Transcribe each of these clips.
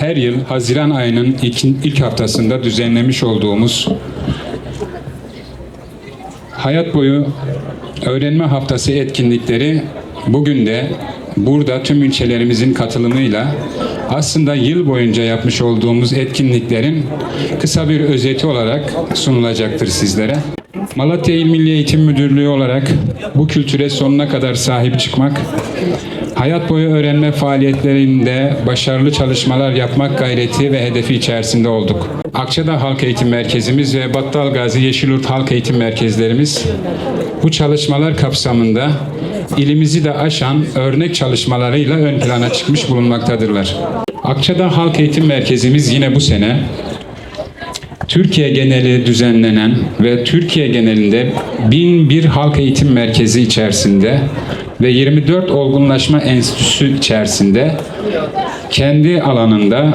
her yıl Haziran ayının ilk, haftasında düzenlemiş olduğumuz Hayat boyu öğrenme haftası etkinlikleri bugün de burada tüm ilçelerimizin katılımıyla aslında yıl boyunca yapmış olduğumuz etkinliklerin kısa bir özeti olarak sunulacaktır sizlere. Malatya İl Milli Eğitim Müdürlüğü olarak bu kültüre sonuna kadar sahip çıkmak, hayat boyu öğrenme faaliyetlerinde başarılı çalışmalar yapmak gayreti ve hedefi içerisinde olduk. Akçadağ Halk Eğitim Merkezimiz ve Battal Gazi Yeşilyurt Halk Eğitim Merkezlerimiz bu çalışmalar kapsamında ilimizi de aşan örnek çalışmalarıyla ön plana çıkmış bulunmaktadırlar. Akçadağ Halk Eğitim Merkezimiz yine bu sene Türkiye geneli düzenlenen ve Türkiye genelinde 1001 halk eğitim merkezi içerisinde ve 24 olgunlaşma enstitüsü içerisinde kendi alanında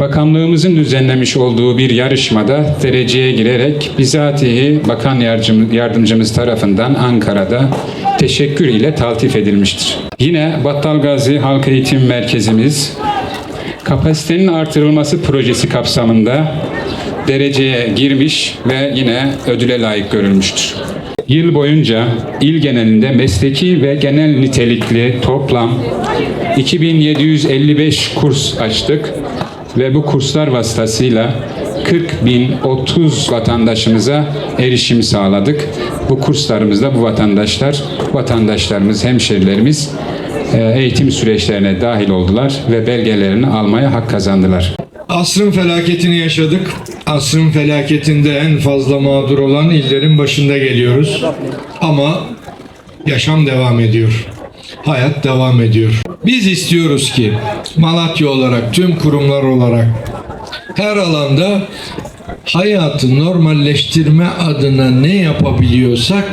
Bakanlığımızın düzenlemiş olduğu bir yarışmada dereceye girerek bizatihi bakan yardımcım- yardımcımız tarafından Ankara'da teşekkür ile taltif edilmiştir. Yine Battalgazi Halk Eğitim Merkezimiz kapasitenin artırılması projesi kapsamında dereceye girmiş ve yine ödüle layık görülmüştür. Yıl boyunca il genelinde mesleki ve genel nitelikli toplam 2755 kurs açtık ve bu kurslar vasıtasıyla 40 bin 30 vatandaşımıza erişim sağladık. Bu kurslarımızda bu vatandaşlar, vatandaşlarımız, hemşerilerimiz e, eğitim süreçlerine dahil oldular ve belgelerini almaya hak kazandılar. Asrın felaketini yaşadık. Asrın felaketinde en fazla mağdur olan illerin başında geliyoruz. Ama yaşam devam ediyor. Hayat devam ediyor. Biz istiyoruz ki Malatya olarak, tüm kurumlar olarak her alanda hayatı normalleştirme adına ne yapabiliyorsak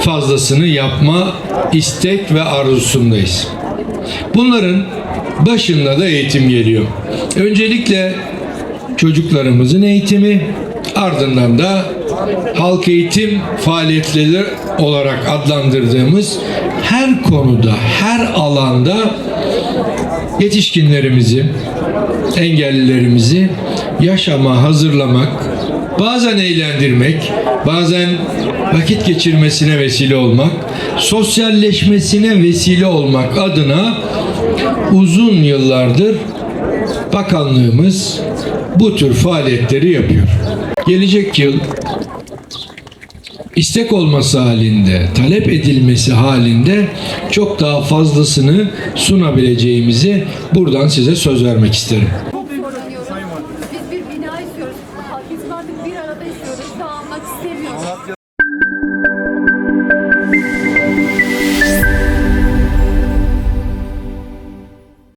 fazlasını yapma istek ve arzusundayız. Bunların başında da eğitim geliyor. Öncelikle çocuklarımızın eğitimi, ardından da halk eğitim faaliyetleri olarak adlandırdığımız her konuda, her alanda yetişkinlerimizi, engellilerimizi yaşama hazırlamak, bazen eğlendirmek, bazen vakit geçirmesine vesile olmak, sosyalleşmesine vesile olmak adına uzun yıllardır bakanlığımız bu tür faaliyetleri yapıyor. Gelecek yıl istek olması halinde, talep edilmesi halinde çok daha fazlasını sunabileceğimizi buradan size söz vermek isterim. Çok zorlanıyoruz. Biz bir bina istiyoruz. Biz artık bir arada istiyoruz. Dağılmak istemiyoruz.